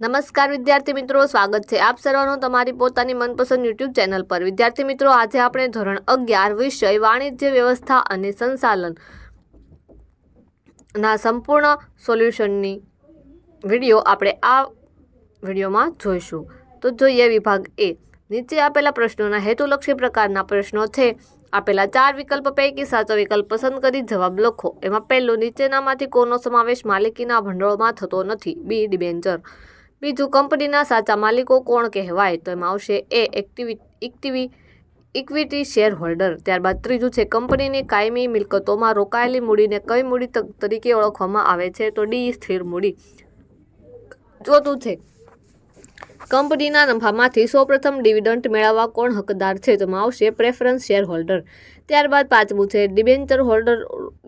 નમસ્કાર વિદ્યાર્થી મિત્રો, સ્વાગત છે આપ સર્વનું તમારી પોતાની મનપસંદ યુટ્યુબ ચેનલ પર. વિદ્યાર્થી મિત્રો, આજે આપણે ધોરણ અગિયાર વિષય વાણિજ્ય વ્યવસ્થા અને સંચાલન ના સંપૂર્ણ સોલ્યુશનની વીડિયો આપણે આ વિડીયોમાં જોઈશું. તો જોઈએ વિભાગ એ. નીચે આપેલા પ્રશ્નોના હેતુલક્ષી પ્રકારના પ્રશ્નો છે. આપેલા ચાર વિકલ્પ પૈકી સાચો વિકલ્પ પસંદ કરી જવાબ લખો. એમાં પહેલું, નીચેનામાંથી કોનો સમાવેશ માલિકીના ભંડોળમાં થતો નથી. B, debenture. બીજું કંપનીના સાચા માલિકો કોણ કહેવાય? તો એમાં આવશે એ એક્ટિવિ, ઇક્ટિવિ, ઇક્વિટી શેર હોલ્ડર ત્યારબાદ ત્રીજું છે, કંપનીની કાયમી મિલકતોમાં રોકાયેલી મૂડીને કઈ મૂડી તરીકે ઓળખવામાં આવે છે? તો ડી, સ્થિર મૂડી. ચોથું છે કંપનીના નફામાંથી સૌપ્રથમ ડિવિડન્ડ મેળવવા કોણ હકદાર છે તેમાં આવશે પ્રેફરન્સ શેર હોલ્ડર ત્યારબાદ પાંચમું છે, ડિબેન્ચર હોલ્ડર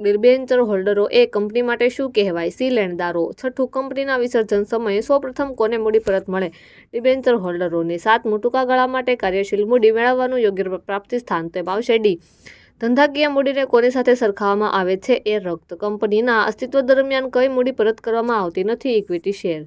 ડિબેન્ચર હોલ્ડરો એ કંપની માટે શું કહેવાય? સી લેણદારો. છઠ્ઠું, કંપનીના વિસર્જન સમયે સૌપ્રથમ કોને મૂડી પરત મળે? ડિબેન્ચર હોલ્ડરોને. સાતમું, ટૂંકા ગાળા માટે કાર્યશીલ મૂડી મેળવવાનું યોગ્ય પ્રાપ્તિ સ્થાન તેમાં આવશે ડી. ધંધાકીય મૂડીને કોની સાથે સરખાવવામાં આવે છે? એ રક્ત. કંપનીના અસ્તિત્વ દરમિયાન કઈ મૂડી પરત કરવામાં આવતી નથી? Equity share.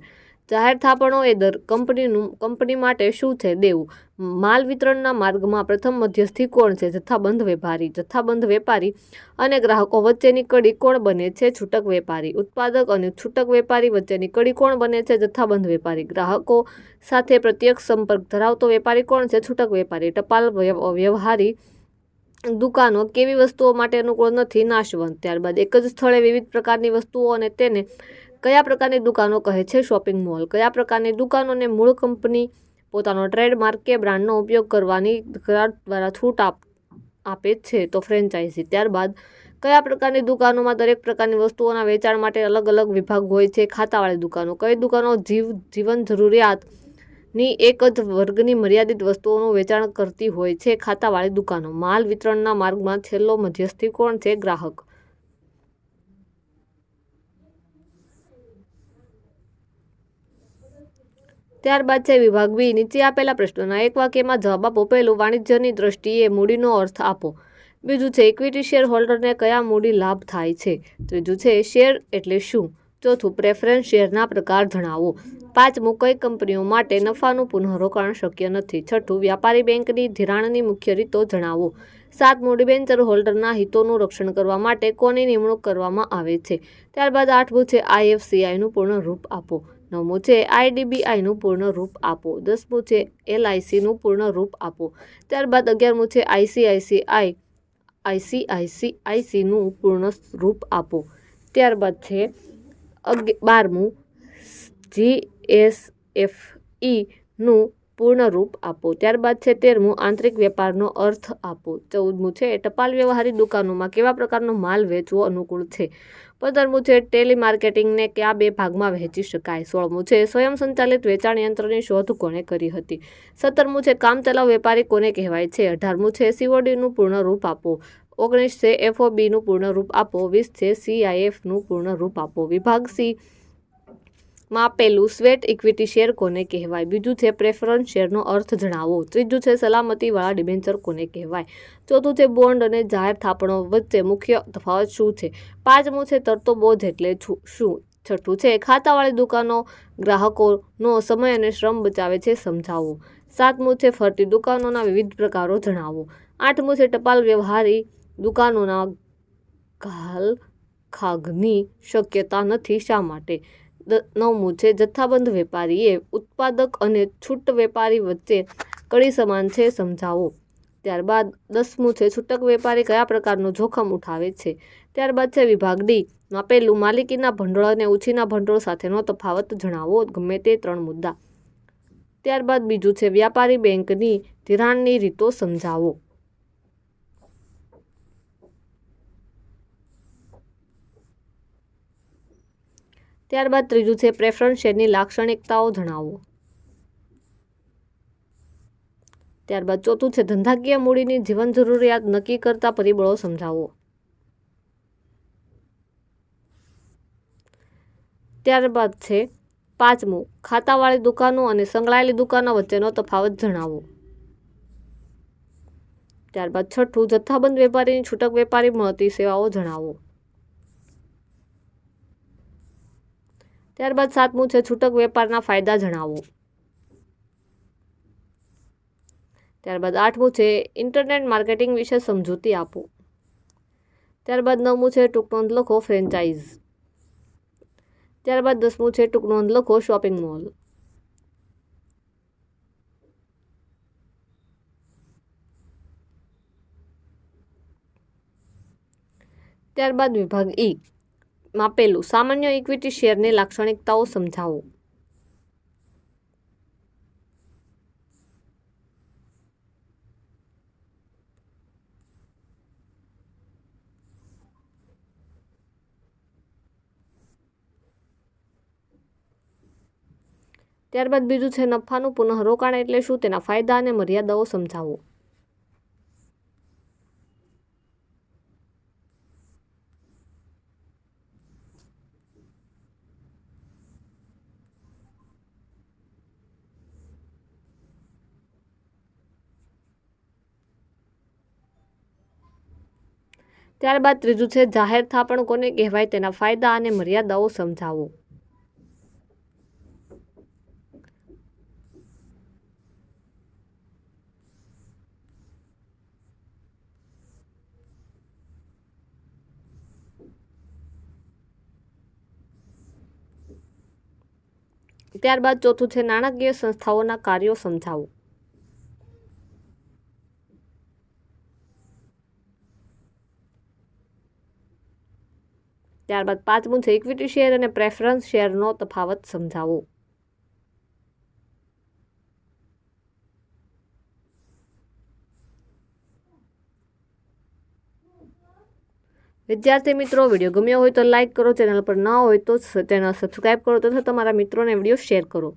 જાહેર થાપણો એ દર કંપનીનું, કંપની માટે શું છે દેવું? માલ વિતરણના માર્ગમાં પ્રથમ મધ્યસ્થી કોણ છે? જથ્થાબંધ વેપારી જથ્થાબંધ વેપારી અને ગ્રાહકો વચ્ચેની કડી કોણ બને છે? છૂટક વેપારી, ઉત્પાદક અને છૂટક વેપારી વચ્ચેની કડી કોણ બને છે? જથ્થાબંધ વેપારી, ગ્રાહકો સાથે પ્રત્યક્ષ સંપર્ક ધરાવતો વેપારી કોણ છે? છૂટક વેપારી, ટપાલ વ્યવ- વ્યવહારી દુકાનો કેવી વસ્તુઓ માટે અનુકૂળ નથી? નાશવંત, ત્યારબાદ એક જ સ્થળે વિવિધ પ્રકારની વસ્તુઓ અને તેને કયા પ્રકારની દુકાનો કહે છે શોપિંગ મોલ? કયા પ્રકારની દુકાનોને મૂળ કંપની પોતાનો ટ્રેડમાર્ક કે બ્રાન્ડનો ઉપયોગ કરવાની દ્વારા છૂટ આપ, આપે છે તો ફ્રેન્ચાઇઝી. ત્યારબાદ, કયા પ્રકારની દુકાનોમાં દરેક પ્રકારની વસ્તુઓના વેચાણ માટે અલગ અલગ વિભાગ હોય છે? ખાતાવાળી દુકાનો. કઈ દુકાનો જીવ, જીવન જરૂરિયાતની એક જ વર્ગની મર્યાદિત વસ્તુઓનું વેચાણ કરતી હોય છે? ખાતાવાળી દુકાનો. માલ વિતરણના માર્ગમાં છેલ્લો મધ્યસ્થી કોણ છે? ગ્રાહક. ત્યારબાદ છે વિભાગ બી. નીચે આપેલા પ્રશ્નોના એક વાક્યમાં જવાબ આપો. પહેલું, વાણિજ્યની દ્રષ્ટિએ મૂડીનો અર્થ આપો. બીજું છે ઇક્વિટી શેર હોલ્ડરને કયા મૂડી લાભ થાય છે? ત્રીજું છે, શેર એટલે શું? ચોથું પ્રેફરન્સ શેરના પ્રકાર જણાવો? પાંચમું, કઈ કંપનીઓ માટે નફાનું પુનઃરોકાણ શક્ય નથી? છઠ્ઠું, વ્યાપારી બેંકની ધિરાણની મુખ્ય રીતો જણાવો. સાતમું ડિબેન્ચર હોલ્ડરના હિતોનું રક્ષણ કરવા માટે કોની નિમણૂક કરવામાં આવે છે? ત્યારબાદ આઠમું છે આઈએફસીઆઈનું પૂર્ણ રૂપ આપો. નવમું છે આઈડીબીઆઈનું પૂર્ણ રૂપ આપો. દસમું છે એલઆઈસીનું પૂર્ણ રૂપ આપો. ત્યારબાદ અગિયારમું છે આઈસીઆઈસીઆઈ આઈસીઆઈસીઆઈસીનું પૂર્ણ રૂપ આપો. ત્યારબાદ છે બારમું જી એસ એફ ઈનું પૂર્ણ રૂપ આપો. ત્યારબાદ છે તેરમું, આંતરિક વેપારનો અર્થ આપો. ચૌદમું છે, ટપાલ વ્યવહારિક દુકાનોમાં કેવા પ્રકારનો માલ વેચવો અનુકૂળ છે? પંદરમું છે, ટેલિમાર્કેટિંગને કયા બે ભાગમાં વહેંચી શકાય? સોળમું છે, સ્વયં સંચાલિત વેચાણ યંત્રની શોધ કોણે કરી હતી? સત્તરમું છે કામચલાઉ વેપારી કોને કહેવાય છે? અઢારમું છે, સીઓડીનું પૂર્ણ રૂપ આપો. ઓગણીસ છે, એફઓબીનું પૂર્ણ રૂપ આપો. વીસ છે, સીઆઈએફનું પૂર્ણ રૂપ આપો. વિભાગ સી માં આપેલું સ્વેટ ઇક્વિટી શેર કોને કહેવાય? બીજું છે પ્રેફરન્સ શેરનો અર્થ જણાવો. ત્રીજું છે સલામતીવાળા ડિબેન્ચર કોને કહેવાય? ચોથું છે બોન્ડ અને જાહેર થાપણો વચ્ચે મુખ્ય તફાવત શું છે? પાંચમું છે તરતો બોજ એટલે શું? છઠ્ઠું છે ખાતાવાળી દુકાનો ગ્રાહકોનો સમય અને શ્રમ બચાવે છે સમજાવો. સાતમું છે ફરતી દુકાનોના વિવિધ પ્રકારો જણાવો. આઠમું છે ટપાલ વ્યવહારી દુકાનોના ઘાલ ખાગની શક્યતા નથી શા માટે? નવમું છે જથ્થાબંધ વેપારીએ ઉત્પાદક અને છૂટ વેપારી વચ્ચે કડી સમાન છે સમજાવો. ત્યારબાદ દસમું છે છૂટક વેપારી કયા પ્રકારનું જોખમ ઉઠાવે છે? ત્યારબાદ છે વિભાગ ડી. માપેલું માલિકીના ભંડોળ અને ઉછીના ભંડોળ સાથેનો તફાવત જણાવો. ગમે તે ત્રણ મુદ્દા. ત્યારબાદ બીજું છે વ્યાપારી બેંકની ધિરાણની રીતો સમજાવો. ત્યારબાદ ત્રીજું છે પ્રેફરન્સ શેરની લાક્ષણિકતાઓ જણાવો. ત્યારબાદ ચોથું છે ધંધાકીય મૂડીની જીવન જરૂરિયાત નક્કી કરતા પરિબળો સમજાવો. ત્યારબાદ છે પાંચમું, ખાતાવાળી દુકાનો અને સંકળાયેલી દુકાનો વચ્ચેનો તફાવત જણાવો. ત્યારબાદ છઠ્ઠું, જથ્થાબંધ વેપારીની છૂટક વેપારી મળતી સેવાઓ જણાવો. ત્યારબાદ સાતમું છે, છૂટક વેપારના ફાયદા જણાવો. ત્યારબાદ આઠમું છે, ઇન્ટરનેટ માર્કેટિંગ વિશે સમજૂતી આપો. ત્યારબાદ નવમું છે, ટૂંક નોંધ લખો ફ્રેન્ચાઇઝ. ત્યારબાદ દસમું છે, ટૂંક નોંધ લખો શોપિંગ મોલ. ત્યારબાદ વિભાગ ઈ. માપેલું સામાન્ય ઇક્વિટી શેરની લાક્ષણિકતાઓ સમજાવો. ત્યારબાદ બીજું છે નફાનું પુનઃરોકાણ એટલે શું? તેના ફાયદા અને મર્યાદાઓ સમજાવો. ત્યારબાદ ત્રીજું છે, જાહેર થાપણ કોને કહેવાય તેના ફાયદા અને મર્યાદાઓ સમજાવો. ત્યારબાદ ચોથું છે, નાણાકીય સંસ્થાઓના કાર્યો સમજાવો. ત્યારબાદ પાંચમું છે ઇક્વિટી શેર અને પ્રેફરન્સ શેરનો તફાવત સમજાવો. વિદ્યાર્થી મિત્રો, વીડિયો ગમ્યો હોય તો લાઇક કરો, ચેનલ પર ન હોય તો ચેનલ સબસ્ક્રાઈબ કરો તથા તમારા મિત્રોને વીડિયો શેર કરો.